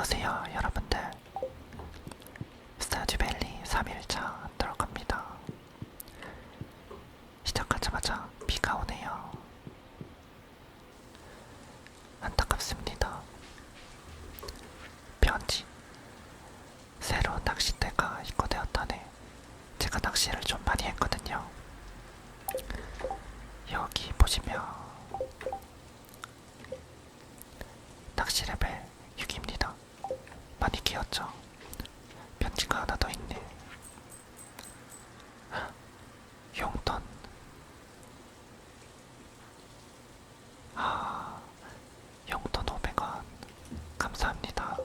안녕하세요 여러분들. 스타듀밸리 3일차 들어갑니다. 시작하자마자 비가 오네요. 안타깝습니다. 편지. 새로운 낚싯대가 입고되었다네. 제가 낚시를 좀 많이 했거든요. 여기 보시면 낚시 레벨 6입니다. 많이 귀엽죠? 편지가 하나 더 있네. 헉, 용돈. 아, 용돈 500원. 감사합니다.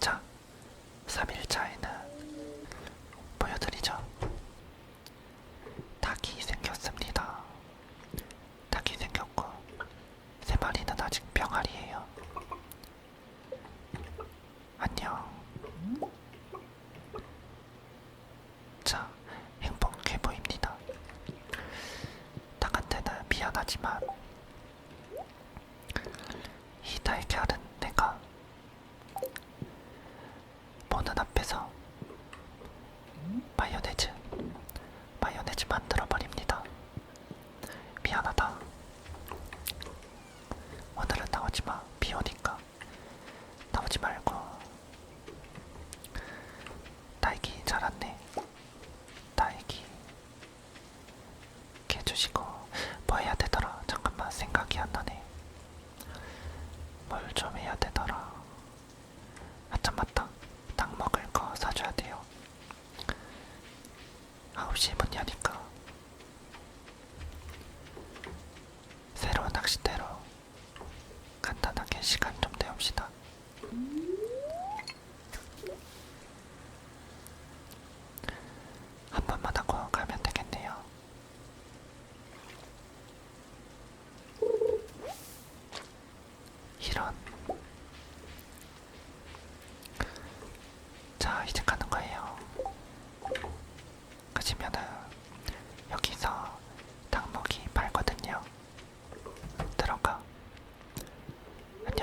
자, 3일차에는 보여드리죠. 닭이 생겼습니다. 닭이 생겼고, 세 마리는 아직 병아리예요. 안녕. 자, 행복해 보입니다. 닭한테는 미안하지만 이 달걀은 내가 보는 앞에서 마요네즈, 마요네즈 만들어 버립니다. 미안하다. 오늘은 나오지 마. 비 오니까. 나오지 말고. 딸기 자랐네. 딸기. 이렇게 해주시고. 뭐 해야 되더라. 잠깐만 생각이 안 나네. 뭘 좀 해야 되더라. 아참 맞다. 닭 먹을 거 사줘야 돼요. 9시에 문 여니까. 새로운 낚싯대로 간단하게 시간 좀 때웁시다. 한 번만 하고 가면 되겠네요. 이런. 자, 이제 가는 거예요. 그러면은 여기서 닭먹이 팔거든요. 들어가.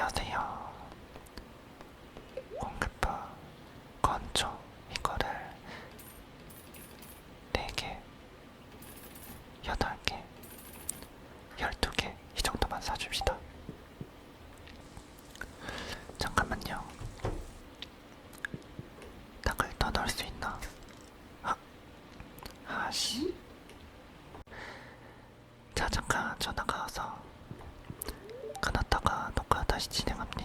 안녕하세요. 공급부 건조 이거를 4개, 8개, 12개 이 정도만 사줍시다. 잠깐만요. 닭을 더 넣을 수 있나? 아, 아씨. 자, 잠깐 전화가 와서 끊었 진행합니다.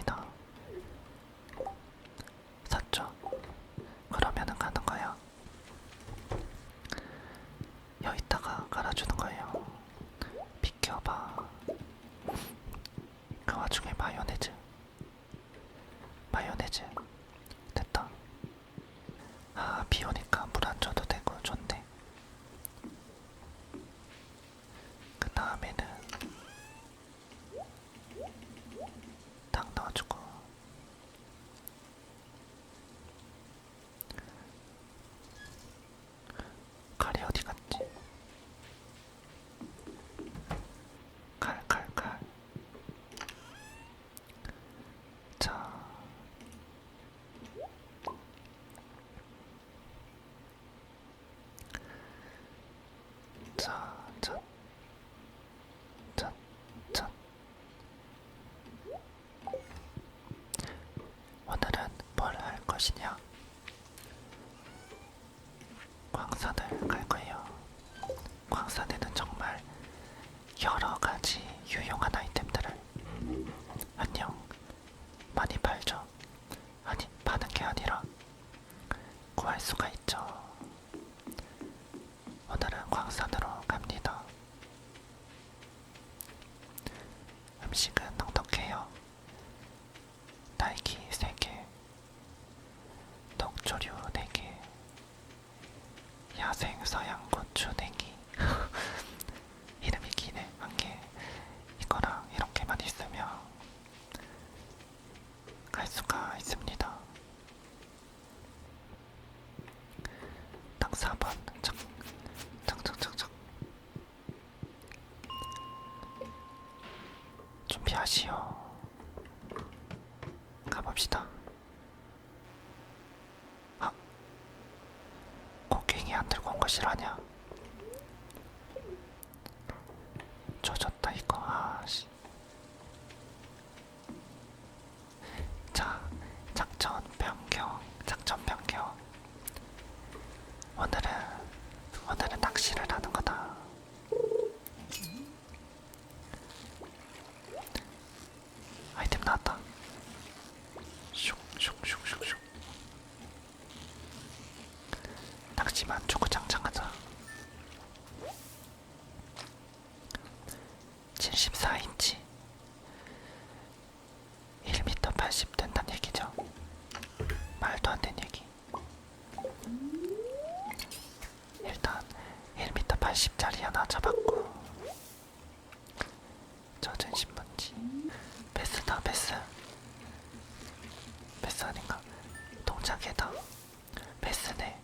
서양 고추 냉이 이름이 기네. 한개 이거랑 이렇게만 있으면 갈 수가 준비하시오. 가봅시다. 싫어하냐? 젖었다 이거 아씨. 자, 작전 변경, 작전 변경. 오늘은 오늘은 낚시를 하는 거다. 아이템 나왔다. 슉슉슉슉슉. 낚시만 주구장창 패스. 패스 아닌가? 동작에다. 베스네.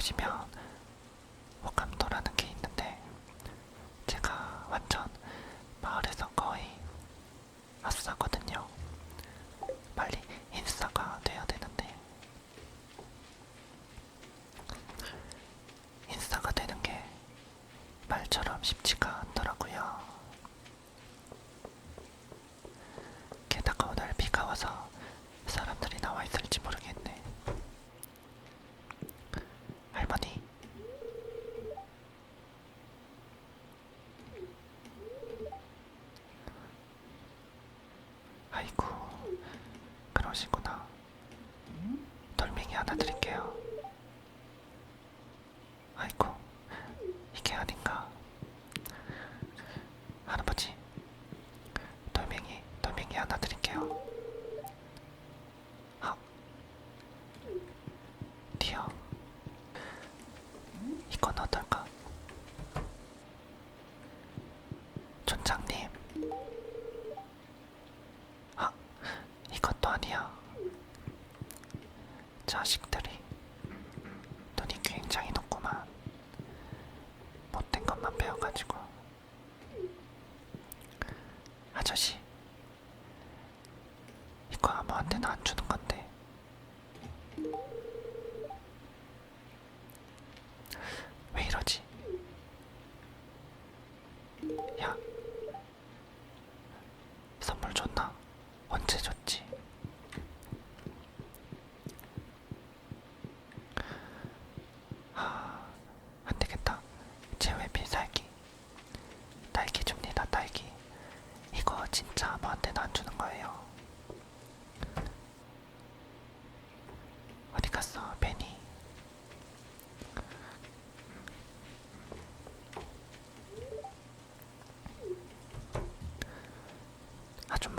보시면 해보는 건 어떨까? 촌장님. 아, 이것도 아니야. 자식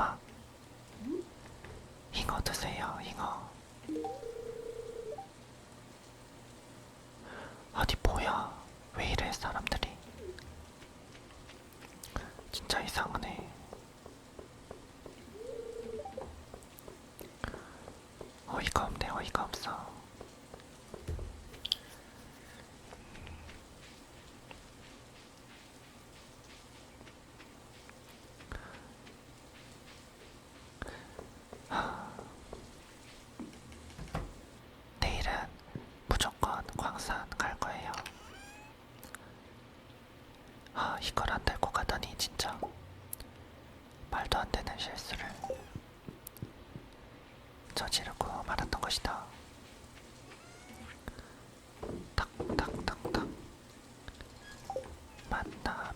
엄마 이거 드세요. 진짜 말도 안 되는 실수를 저지르고 말았던 것이다. 탁탁탁탁 만나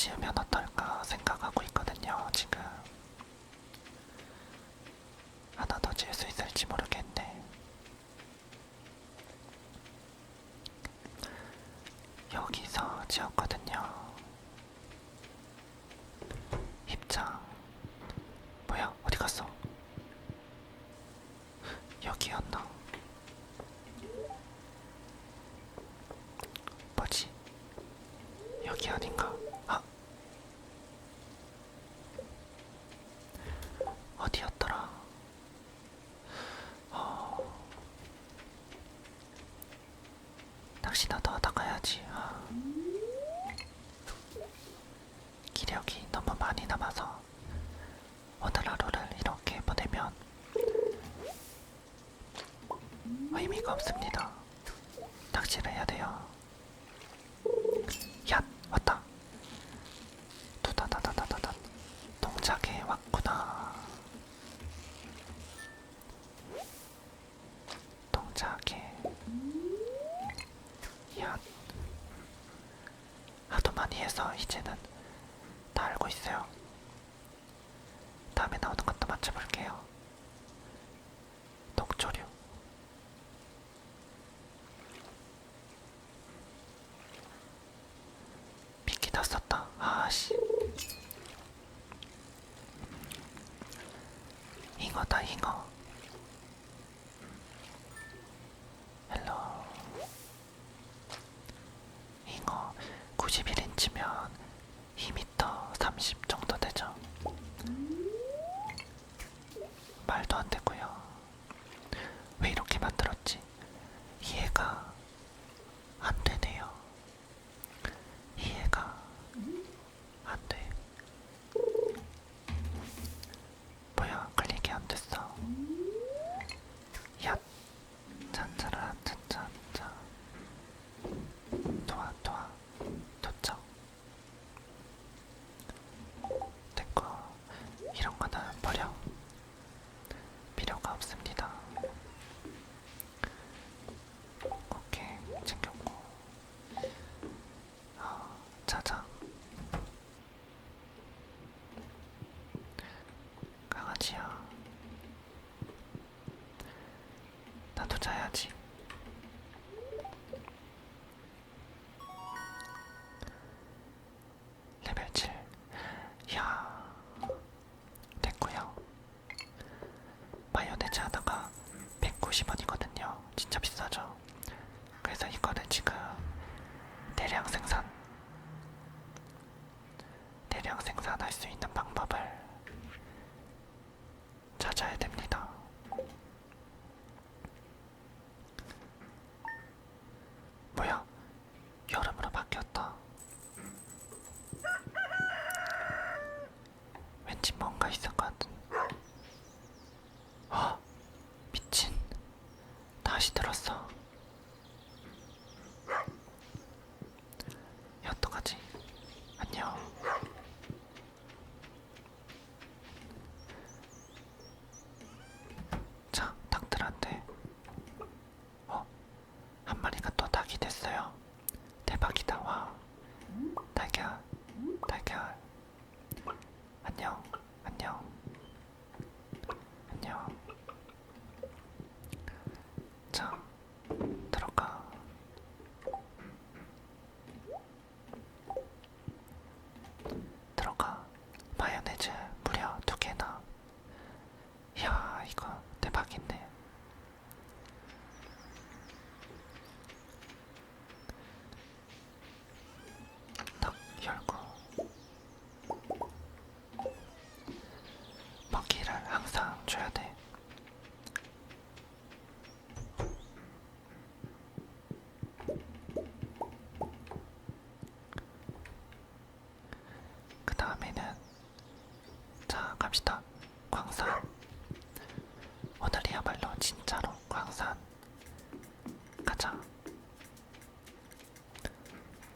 지으면 어떨까 생각하고 있거든요, 지금. 하나 더 지을 수 있을지 모르겠네. 여기서 지었거든요. 그래서 이제는 다 알고 있어요. 다음에 나오는 것도 맞춰볼게요. 독조류. 미끼 다 썼다. 아씨. 잉어다 잉어. 91인치면 2m 30 정도 되죠. 말도 안 되고요. 왜 이렇게 만들었지? 이해가